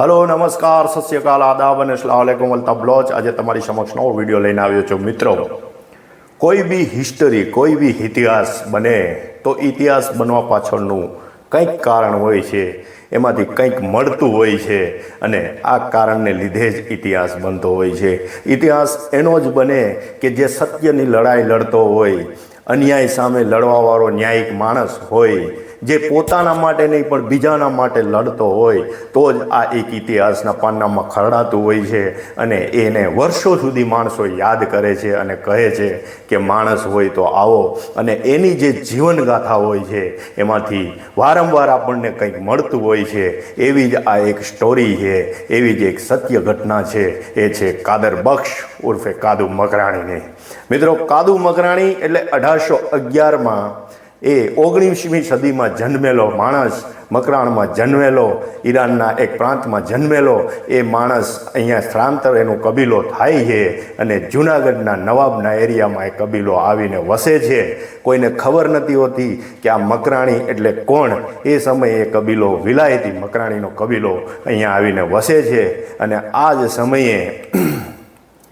Hello, નમસ્કાર શ્રી આદાબ અને અસલામ વાલેકુમ અલ્તાફ બ્લોચ આજે તમારી સમક્ષ નવો વીડિયો લઈને આવ્યો છું. મિત્રો, કોઈ બી હિસ્ટરી કોઈ બી ઇતિહાસ બને તો ઇતિહાસ બનવા પાછળનું કંઈક કારણ હોય છે, એમાંથી કંઈક મળતું હોય છે અને આ કારણને લીધે જ ઇતિહાસ બનતો હોય છે. ઇતિહાસ એનો જ બને કે જે સત્યની લડાઈ લડતો હોય, અન્યાય સામે લડવાવાળો ન્યાયિક માણસ હોય જે પોતાના માટે નહીં, પણ બીજાના માટે લડતો હોય, તો જ આ એક ઇતિહાસના પાનામાં ખરડાતું હોય છે. અને એને વર્ષો સુધી માણસો યાદ કરે છે અને કહે છે કે માણસ હોય તો આવો. અને એની જે જીવનગાથા હોય છે, એમાંથી વારંવાર આપણને કંઈક મળતું હોય છે. એવી જ આ એક સ્ટોરી છે, એવી જ એક સત્ય ઘટના છે. એ છે કાદર બક્ષ ઉર્ફે કાદુ મકરાણીની મિત્રો, કાદુ મકરાણી એટલે અઢારસો અગિયારમાં એ ઓગણીસમી સદીમાં જન્મેલો માણસ, મકરાણમાં જન્મેલો, ઈરાનના એક પ્રાંતમાં જન્મેલો, એ માણસ અહીંયા સ્થળાંતર એનો કબીલો થાય છે અને જૂનાગઢના નવાબના એરિયામાં એ કબીલો આવીને વસે છે. કોઈને ખબર નથી હોતી કે આ મકરાણી એટલે કોણ? એ સમયે એ કબીલો વિલાયતી મકરાણીનો કબીલો અહીંયા આવીને વસે છે અને આ જ સમયે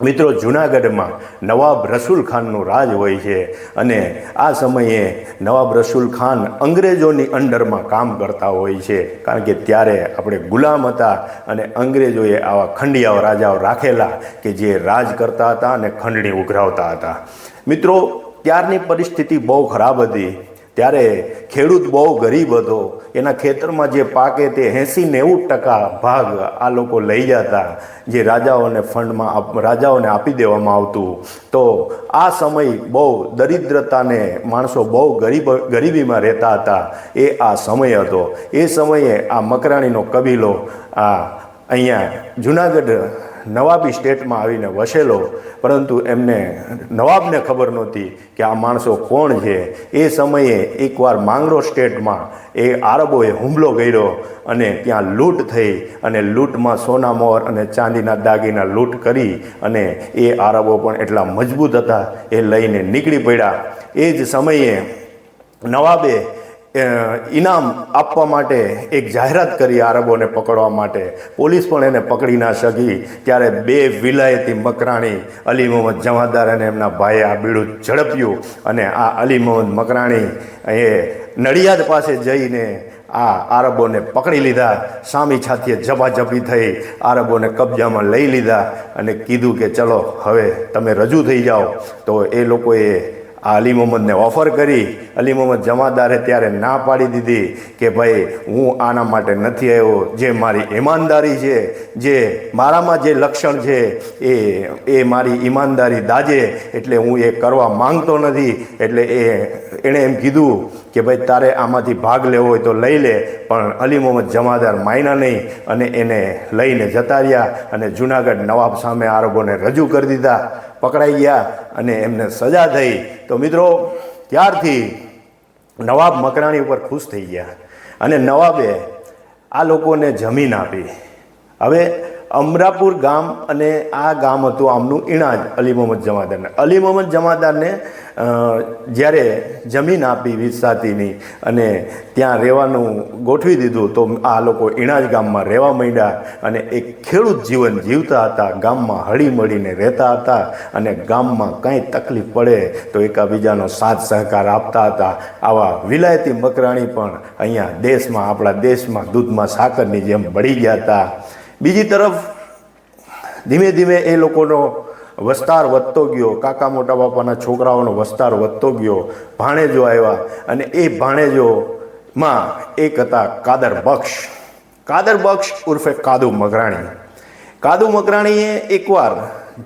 મિત્રો, જૂનાગઢમાં નવાબ રસુલ ખાનનું રાજ હોય છે અને આ સમયે નવાબ રસુલ ખાન અંગ્રેજોની અંડરમાં કામ કરતા હોય છે. કારણ કે ત્યારે આપણે ગુલામ હતા અને અંગ્રેજોએ આવા ખંડિયાઓ, રાજાઓ રાખેલા કે જે રાજ કરતા હતા અને ખંડણી ઉઘરાવતા હતા. મિત્રો, ત્યારની પરિસ્થિતિ બહુ ખરાબ હતી. ત્યારે ખેડૂત બહુ ગરીબ હતો. એના ખેતરમાં જે પાકે તે એંસી નેવું ટકા ભાગ આ લોકો લઈ જતા, જે રાજાઓને ફંડમાં રાજાઓને આપી દેવામાં આવતું. તો આ સમય બહુ દરિદ્રતાને માણસો બહુ ગરીબ, ગરીબીમાં રહેતા હતા. એ આ સમય હતો. એ સમયે આ મકરાણીનો કબીલો આ અહીંયા જુનાગઢ નવાબી સ્ટેટમાં આવીને વસેલો, પરંતુ એમને નવાબને ખબર નહોતી કે આ માણસો કોણ છે. એ સમયે એકવાર માંગરો સ્ટેટમાં એ આરબોએ હુમલો કર્યો અને ત્યાં લૂંટ થઈ અને લૂંટમાં સોના મોર અને ચાંદીના દાગીના લૂંટ કરી અને એ આરબો પણ એટલા મજબૂત હતા, એ લઈને નીકળી પડ્યા. એ જ સમયે નવાબે ઇનામ આપવા માટે એક જાહેરાત કરી આરબોને પકડવા માટે. પોલીસ પણ એને પકડી ના શકી. ત્યારે બે વિલાયતી મકરાણી, અલી મોહમ્મદ જમાદાર અને એમના ભાઈએ આ બીડું ઝડપ્યું. અને આ અલી મોહમ્મદ મકરાણી એ નડિયાદ પાસે જઈને આ આરબોને પકડી લીધા. સામી છાતીએ ઝપાઝપી થઈ આરબોને કબજામાં લઈ લીધા અને કીધું કે, ચલો, હવે તમે રજૂ થઈ જાઓ. તો એ લોકોએ આ અલી મોહમ્મદને ઓફર કરી. અલી મોહમ્મદ જમાદારે ત્યારે ના પાડી દીધી કે ભાઈ, હું આના માટે નથી આવ્યો. જે મારી ઈમાનદારી છે, જે મારામાં જે લક્ષણ છે, એ એ મારી ઈમાનદારી દાજે. એટલે હું એ કરવા માંગતો નથી. એટલે એ, એણે એમ કીધું કે ભાઈ તારે આમાંથી ભાગ લેવો હોય તો લઈ લે, પણ અલી મોહમ્મદ જમાદાર માયના નહીં અને એને લઈને જતા રહ્યા અને જુનાગઢ નવાબ સામે આરોપોને રજૂ કરી દીધા, પકડાઈ ગયા અને એમને સજા થઈ. તો મિત્રો, ત્યારથી નવાબ મકરાણી ઉપર ખુશ થઈ ગયા અને નવાબે આ લોકોને જમીન આપી. હવે અમરાપુર ગામ અને આ ગામ હતું આમનું ઇણાજ અલી મોહમ્મદ જમાદારને. અલી મોહમ્મદ જમાદારને જ્યારે જમીન આપી વિસાતીની અને ત્યાં રહેવાનું ગોઠવી દીધું, તો આ લોકો ઇણાજ ગામમાં રહેવા માંડ્યા અને એક ખેડૂત જીવન જીવતા હતા. ગામમાં હળી મળીને રહેતા હતા અને ગામમાં કંઈ તકલીફ પડે તો એકાબીજાનો સાથ સહકાર આપતા હતા. આવા વિલાયતી મકરાણી પણ અહીંયા દેશમાં, આપણા દેશમાં દૂધમાં, સાકરની જેમ બળી ગયા હતા. બીજી તરફ ધીમે ધીમે એ લોકોનો વસ્તાર વધતો ગયો. કાકા મોટા બાપાના છોકરાઓનો વસ્તાર વધતો ગયો. ભાણેજો આવ્યા અને એ ભાણેજોમાં એક હતા કાદર બક્ષ. કાદર બક્ષ ઉર્ફે કાદુ મકરાણી કાદુ મકરાણીએ એકવાર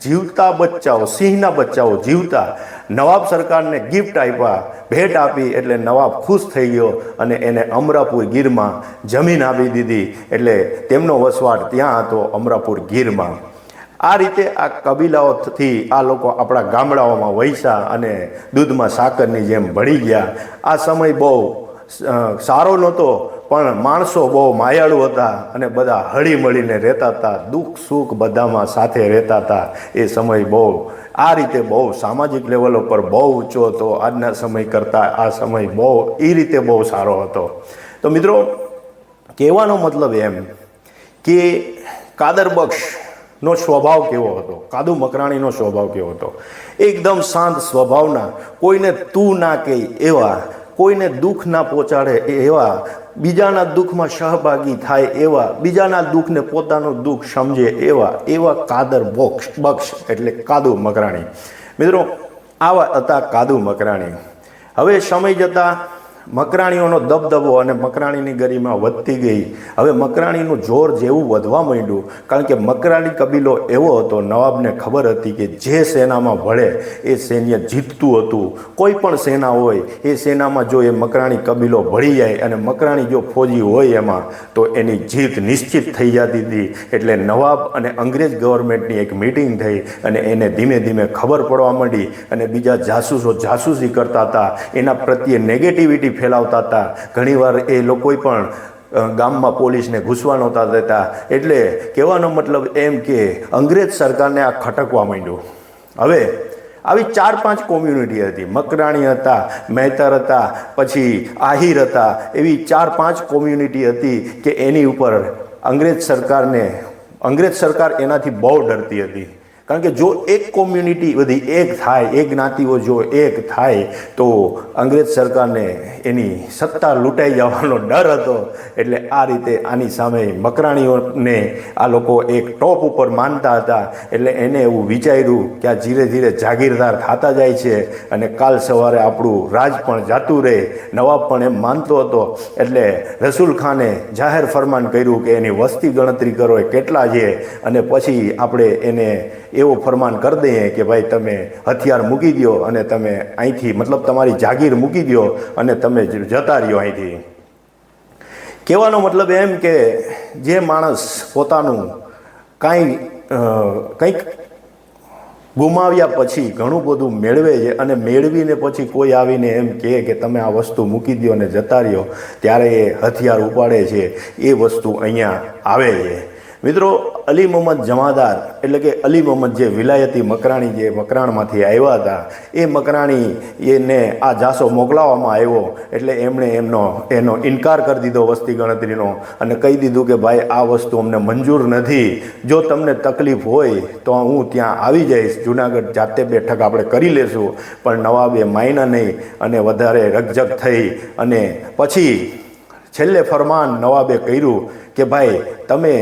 જીવતા બચ્ચાઓ, સિંહના બચ્ચાઓ જીવતા. નવાબ સરકારને ગિફ્ટ આપ્યા, ભેટ આપી એટલે નવાબ ખુશ થઈ ગયો અને એને અમરાપુર ગીરમાં જમીન આપી દીધી એટલે તેમનો વસવાટ ત્યાં હતો અમરાપુર ગીરમાં. આ રીતે આ કબીલાઓથી આ લોકો આપણા ગામડાઓમાં વૈસા અને દૂધમાં સાકરની જેમ ભળી ગયા. આ સમય બહુ સારો નહોતો. પણ માણસો બહુ માયાળુ હતા અને બધા હળી મળીને રહેતા હતા, દુઃખ સુખ બધામાં સાથે રહેતા હતા. એ સમય બહુ, આ રીતે બહુ સામાજિક લેવલ ઉપર બહુ ઊંચો હતો. આજના સમય કરતાં આ સમય બહુ, એ રીતે બહુ સારો હતો. તો મિત્રો, કહેવાનો મતલબ એમ કે કાદરબક્ષનો સ્વભાવ કેવો હતો? કાદુ મકરાણીનો સ્વભાવ કેવો હતો? એકદમ શાંત સ્વભાવના, કોઈને તું ના કહે એવા કોઈને દુઃખ ના પહોંચાડે એવા બીજાના દુઃખમાં સહભાગી થાય એવા બીજાના દુઃખને પોતાનું દુઃખ સમજે એવા એવા કાદર બોક્ષ બક્ષ એટલે કાદુ મકરાણી. મિત્રો, આવા હતા કાદુ મકરાણી. હવે સમય જતાં મકરાણીઓનો દબદબો અને મકરાણીની ગરિમા વધતી ગઈ. હવે મકરાણીનું જોર જેવું વધવા માંડ્યું. કારણ કે મકરાણી કબીલો એવો હતો, નવાબને ખબર હતી કે જે સેનામાં ભળે એ સૈન્ય જીતતું હતું. કોઈ પણ સેના હોય, એ સેનામાં જો એ મકરાણી કબીલો ભળી જાય અને મકરાણી જો ફોજી હોય એમાં, તો એની જીત નિશ્ચિત થઈ જતી હતી. એટલે નવાબ અને અંગ્રેજ ગવર્મેન્ટની એક મિટિંગ થઈ અને એને ધીમે ધીમે ખબર પડવા માંડી અને બીજા જાસૂસો જાસૂસી કરતા હતા. એના પ્રત્યે નેગેટિવિટી ફેલાવતા હતા. ઘણીવાર એ લોકો પણ ગામમાં પોલીસને ઘૂસવા નહોતા દેતા. એટલે કહેવાનો મતલબ એમ કે અંગ્રેજ સરકારને આ ખટકવા માંડ્યો. હવે, આવી ચાર પાંચ કોમ્યુનિટી હતી. મકરાણી હતા, મહેતર હતા, પછી આહિર હતા. એવી ચાર પાંચ કોમ્યુનિટી હતી કે એની ઉપર અંગ્રેજ સરકારને, અંગ્રેજ સરકાર એનાથી બહુ ડરતી હતી. કારણ કે જો એક કોમ્યુનિટી બધી એક થાય, એક જ્ઞાતિઓ જો એક થાય, તો અંગ્રેજ સરકારને એની સત્તા લૂંટાઈ જવાનો ડર હતો. એટલે આ રીતે આની સામે મકરાણીઓને આ લોકો એક ટોપ ઉપર માનતા હતા. એટલે એને એવું વિચાર્યું કે આ ધીરે ધીરે જાગીરદાર થતા જાય છે અને કાલ સવારે આપણું રાજ પણ જાતું રહે. નવાબ પણ એમ માનતો હતો. એટલે રસૂલ ખાને જાહેર ફરમાન કર્યું કે એની વસ્તી ગણતરી કરો એ કેટલા છે અને પછી આપણે એને એવો ફરમાન કરી દઈએ કે ભાઈ તમે હથિયાર મૂકી દો અને તમે અહીંથી, મતલબ તમારી જાગીર મૂકી દો અને તમે જતા રહ્યો અહીંથી. કહેવાનો મતલબ એમ કે જે માણસ પોતાનું કાંઈ કંઈક ગુમાવ્યા પછી ઘણું બધું મેળવે છે અને મેળવીને પછી કોઈ આવીને એમ કહે કે તમે આ વસ્તુ મૂકી દો અને જતા રહ્યો, ત્યારે એ હથિયાર ઉપાડે છે. એ વસ્તુ અહીંયા આવે છે. મિત્રો, અલી મોહમ્મદ જમાદાર, એટલે કે અલી મોહમ્મદ જે વિલાયતી મકરાણી જે મકરાણમાંથી આવ્યા હતા, એ મકરાણી એને આ જાસો મોકલાવવામાં આવ્યો, એટલે એમણે એમનો, એનો ઇનકાર કરી દીધો વસ્તી ગણતરીનો અને કહી દીધું કે, ભાઈ, આ વસ્તુ અમને મંજૂર નથી. જો તમને તકલીફ હોય, તો હું ત્યાં આવી જઈશ. જુનાગઢ જાતે બેઠક આપણે કરી લેશું. પણ નવાબે માયના નહીં અને વધારે રકઝક થઈ અને પછી છેલ્લે ફરમાન નવાબે કર્યું કે, ભાઈ, તમે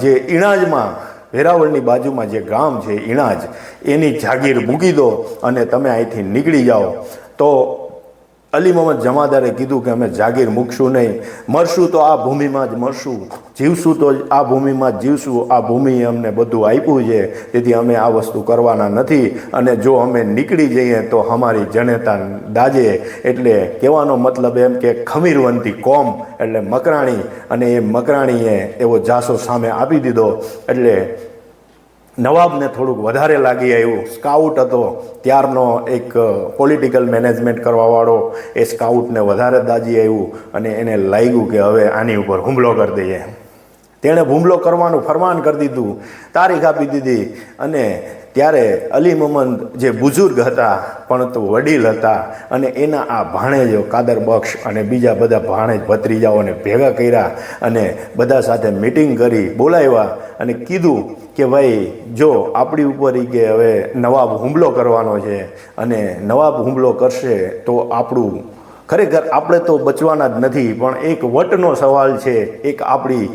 જે ઈણાજમાં, વેરાવળની બાજુમાં જે ગામ છે ઈણાજ, એની જાગીર મૂકી દો અને તમે અહીંથી નીકળી જાઓ. તો અલી મોહમ્મદ જમાદારે કીધું કે અમે જાગીર મૂકશું નહીં. મરશું તો આ ભૂમિમાં જ મરશું. જીવશું તો આ ભૂમિમાં જ જીવશું. આ ભૂમિએ અમને બધું આપ્યું છે. તેથી અમે આ વસ્તુ કરવાના નથી. અને જો અમે નીકળી જઈએ તો અમારી જનેતા દાજે. એટલે કહેવાનો મતલબ એમ કે ખમીરવંતી કોમ એટલે મકરાણી. અને એ મકરાણીએ એવો જાસો સામે આપી દીધો. એટલે નવાબને થોડુંક વધારે લાગી આવ્યું. સ્કાઉટ હતો. ત્યારનો એક પોલિટિકલ મેનેજમેન્ટ કરવાવાળો એ સ્કાઉટને વધારે દાજી આવ્યું અને એને લાગ્યું કે હવે આની ઉપર હુમલો કરી દઈએ. તેણે હુમલો કરવાનું ફરમાન કરી દીધું. તારીખ આપી દીધી અને ત્યારે અલી મોહમ્મદ જે બુઝુર્ગ હતા પણ તો વડીલ હતા, અને એના આ ભાણેજો કાદર બક્ષ અને બીજા બધા ભાણેજ ભત્રીજાઓને ભેગા કર્યા અને બધા સાથે મિટિંગ કરી, બોલાવ્યા અને કીધું કે ભાઈ, જો આપણી ઉપર કે હવે નવાબ હુમલો કરવાનો છે અને નવાબ હુમલો કરશે તો આપણું ખરેખર આપણે તો બચવાના જ નથી, પણ એક વટનો સવાલ છે, એક આપણી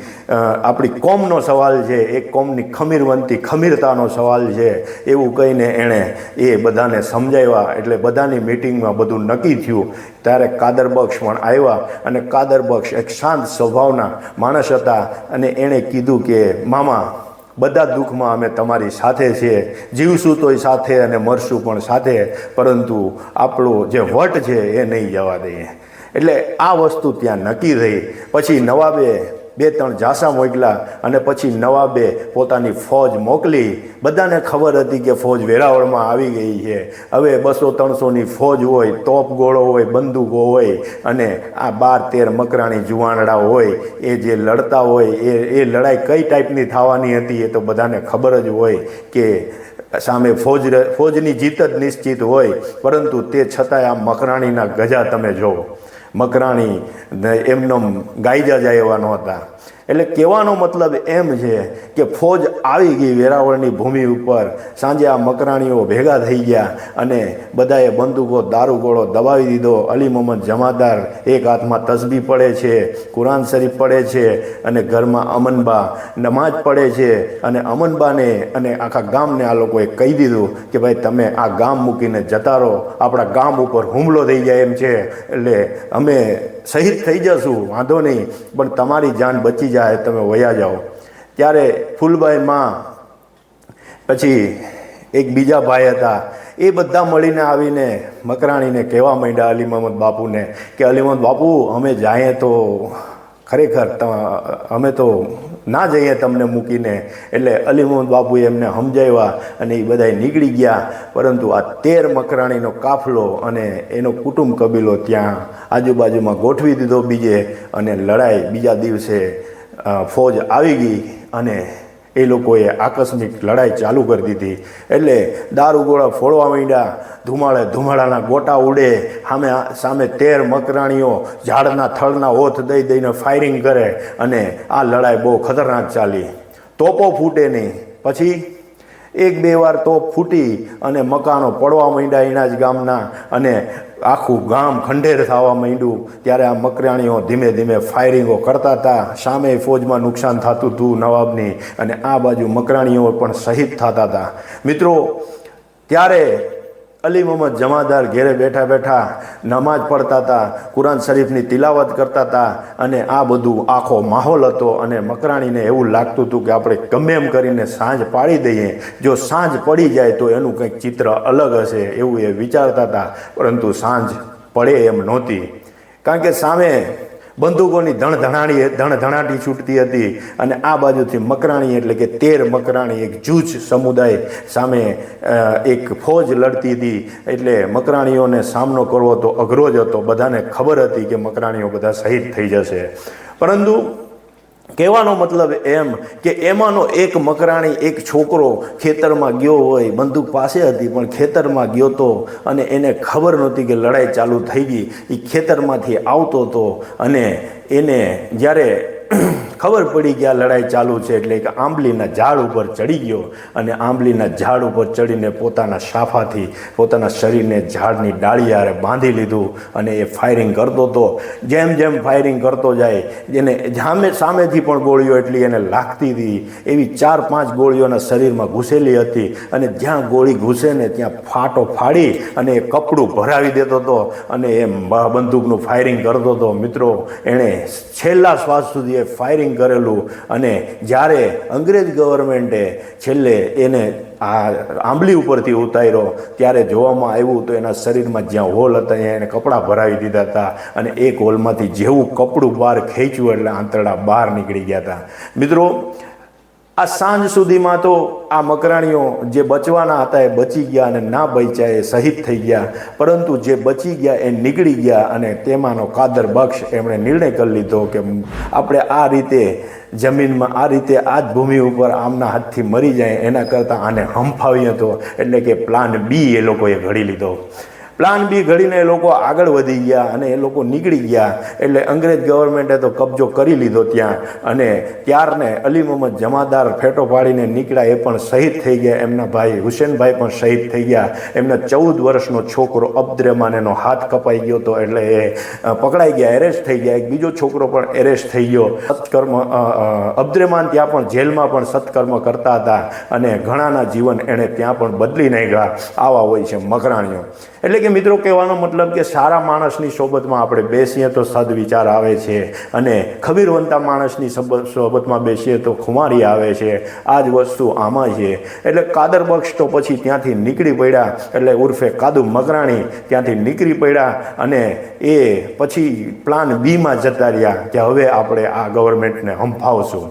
આપણી કોમનો સવાલ છે, એક કોમની ખમીરવંતી, ખમીરતાનો સવાલ છે, એવું કહીને એણે એ બધાને સમજાવ્યા, એટલે બધાની મિટિંગમાં બધું નક્કી થયું. ત્યારે કાદરબક્ષ પણ આવ્યા અને કાદરબક્ષ એક શાંત સ્વભાવના માણસ હતા અને એણે કીધું કે, મામા બધા દુઃખમાં અમે તમારી સાથે છીએ. જીવશું તોય સાથે અને મરશું પણ સાથે. પરંતુ આપણો જે વટ છે એ નહીં જવા દઈએ. એટલે આ વસ્તુ ત્યાં નક્કી રહી. પછી નવાબે બે ત્રણ ઝાંસા મોકલા અને પછી નવાબે પોતાની ફોજ મોકલી. બધાને ખબર હતી કે ફોજ વેરાવળમાં આવી ગઈ છે. હવે બસો ત્રણસોની ફોજ હોય, તોપ ગોળો હોય, બંદૂકો હોય અને આ બાર તેર મકરાણી જુવાનડા હોય, એ જે લડતા હોય, એ એ લડાઈ કઈ ટાઈપની થવાની હતી એ તો બધાને ખબર જ હોય કે સામે ફોજ ફોજની જીત જ નિશ્ચિત હોય. પરંતુ તે છતાંય આ મકરાણીના ગજા તમે જોવો મકરાણી એમનો ગાયજા જાય એવા નહોતા એટલે કહેવાનો મતલબ એમ છે કે ફોજ આવી ગઈ વેરાવળની ભૂમિ ઉપર. સાંજે આ મકરાણીઓ ભેગા થઈ ગયા અને બધાએ બંદૂકો, દારૂગોળો દબાવી દીધો. અલી મોહમ્મદ જમાદાર એક હાથમાં તસબી પડે છે, કુરાન શરીફ પડે છે અને ઘરમાં અમનબા નમાજ પડે છે અને અમનબાને અને આખા ગામને આ લોકોએ કહી દીધું કે ભાઈ તમે આ ગામ મૂકીને જતા રહો. આપણા ગામ ઉપર હુમલો થઈ જાય એમ છે. એટલે અમે શહીદ થઈ જશું, વાંધો નહીં, પણ તમારી જાન બચી જાય, તમે વયા જાઓ. ત્યારે ફૂલબાઈ માં પછી એક બીજા ભાઈ હતા. એ બધા મળીને આવીને મકરાણીને કહેવા માંડ્યા અલી બાપુને કે અલી બાપુ, અમે જાઈએ તો ખરેખર અમે તો ના જઈએ તમને મૂકીને. એટલે અલી મોહમ્મદ બાપુએ એમને સમજાવ્યા અને એ બધા નીકળી ગયા. પરંતુ આ તેર મકરાણીનો કાફલો અને એનો કુટુંબ કબીલો ત્યાં આજુબાજુમાં ગોઠવી દીધો બીજે. અને લડાઈ બીજા દિવસે ફોજ આવી ગઈ અને એ લોકોએ આકસ્મિક લડાઈ ચાલુ કરી દીધી. એટલે દારૂ ગોળા ફોડવા માંડ્યા. ધુમાડે ધુમાડાના ગોટા ઉડે. સામે સામે તેર મકરાણીઓ ઝાડના થળના ઓથ દઈ દઈને ફાયરિંગ કરે અને આ લડાઈ બહુ ખતરનાક ચાલી. તોપો ફૂટે નહીં. પછી એક બે વાર તોપ ફૂટી અને મકાનો પડવા માંડ્યા એના જ ગામના અને આખું ગામ ખંડેર થવા માંડ્યું. ત્યારે આ મકરાણીઓ ધીમે ધીમે ફાયરિંગો કરતા હતા. સામે ફોજમાં નુકસાન થતું હતું નવાબની અને આ બાજુ મકરાણીઓ પણ શહીદ થતા હતા. મિત્રો, ત્યારે અલી મોહમ્મદ જમાદાર ઘેરે બેઠા બેઠા નમાજ પડતા હતા, કુરાન શરીફની તિલાવત કરતા હતા અને આ બધું આખો માહોલ હતો અને મકરાણીને એવું લાગતું હતું કે આપણે ગમે એમ કરીને સાંજ પાડી દઈએ. જો સાંજ પડી જાય તો એનું કંઈક ચિત્ર અલગ હશે એવું એ વિચારતા હતા, પરંતુ સાંજ પડે એમ નહોતી. કારણ કે સામે બંદૂકોની ધણધણાટી ધણધણાટી છૂટતી હતી અને આ બાજુથી મકરાણી એટલે કે તેર મકરાણી, એક જૂજ સમુદાય સામે એક ફોજ લડતી હતી. એટલે મકરાણીઓને સામનો કરવો તો અઘરો જ હતો. બધાને ખબર હતી કે મકરાણીઓ બધા શહીદ થઈ જશે. પરંતુ કહેવાનો મતલબ એમ કે એમાંનો એક મકરાણી, એક છોકરો ખેતરમાં ગયો હોય, બંદૂક પાસે હતી, પણ ખેતરમાં ગયો તો અને એને ખબર નહોતી કે લડાઈ ચાલુ થઈ ગઈ. એ ખેતરમાંથી આવતો હતો અને એને જ્યારે ખબર પડી ગયા લડાઈ ચાલુ છે એટલે કે આંબલીના ઝાડ ઉપર ચડી ગયો અને આંબલીના ઝાડ ઉપર ચડીને પોતાના શાફાથી, પોતાના શરીરને ઝાડની ડાળી હારે બાંધી લીધું અને એ ફાયરિંગ કરતો હતો જેમ જેમ ફાયરિંગ કરતો જાય જેને જામે સામેથી પણ ગોળીઓ એટલી એને લાગતી હતી. એવી ચાર પાંચ ગોળીઓના શરીરમાં ઘૂસેલી હતી અને જ્યાં ગોળી ઘૂસે ને ત્યાં ફાટો ફાડી અને એ કપડું ભરાવી દેતો હતો અને એ બંદૂકનું ફાયરિંગ કરતો હતો મિત્રો, એણે છેલ્લા શ્વાસ સુધી એ ફાયરિંગ કરેલું અને જ્યારે અંગ્રેજ ગવર્મેન્ટે છેલ્લે એને આ આંબલી ઉપરથી ઉતાર્યો, ત્યારે જોવામાં આવ્યું તો એના શરીરમાં જ્યાં હોલ હતા, ત્યાં એને કપડાં ભરાવી દીધા હતા અને એક હોલમાંથી જેવું કપડું બહાર ખેંચ્યું એટલે આંતરડા બહાર નીકળી ગયા હતા. મિત્રો આ સાંજ સુધીમાં તો આ મકરાણીઓ જે બચવાના હતા એ બચી ગયા અને ના બચ્યા એ શહીદ થઈ ગયા. પરંતુ જે બચી ગયા એ નીકળી ગયા અને તેમાંનો કાદર બક્ષ એમણે નિર્ણય કરી લીધો કે આપણે આ રીતે જમીનમાં આ રીતે આ જ ભૂમિ ઉપર આમના હાથથી મરી જાય એના કરતાં આને હંફાવીએ તો એટલે કે પ્લાન બી એ લોકોએ ઘડી લીધો. પ્લાન બી ઘડીને એ લોકો આગળ વધી ગયા અને એ લોકો નીકળી ગયા. એટલે અંગ્રેજ ગવર્મેન્ટે તો કબજો કરી લીધો ત્યાં. અને ત્યારને અલી મોહમ્મદ જમાદાર ફેટો પાડીને નીકળ્યા એ પણ શહીદ થઈ ગયા. એમના ભાઈ હુસેનભાઈ પણ શહીદ થઈ ગયા. એમના ચૌદ વર્ષનો છોકરો અબ્દ્રેમાન એનો હાથ કપાઈ ગયો હતો એટલે એ પકડાઈ ગયા એરેસ્ટ થઈ ગયા. એક બીજો છોકરો પણ એરેસ્ટ થઈ ગયો. સત્કર્મ અ, અ, ત્યાં પણ જેલમાં પણ સત્કર્મ કરતા હતા અને ઘણાના જીવન એણે ત્યાં પણ બદલી નાખ્યા. આવા હોય છે મકરાણીઓ. એટલે કે મિત્રો કહેવાનો મતલબ કે સારા માણસની સોબતમાં આપણે બેસીએ તો સદવિચાર આવે છે અને ખબીરવંતા માણસની સોબતમાં બેસીએ તો ખુમારી આવે છે. આ જ વસ્તુ આમાં છે. એટલે કાદર બક્ષ તો પછી ત્યાંથી નીકળી પડ્યા. એટલે ઉર્ફે કાદુ મકરાણી ત્યાંથી નીકળી પડ્યા અને એ પછી પ્લાન બીમાં જતા રહ્યા કે હવે આપણે આ ગવર્મેન્ટને હંફાવશું.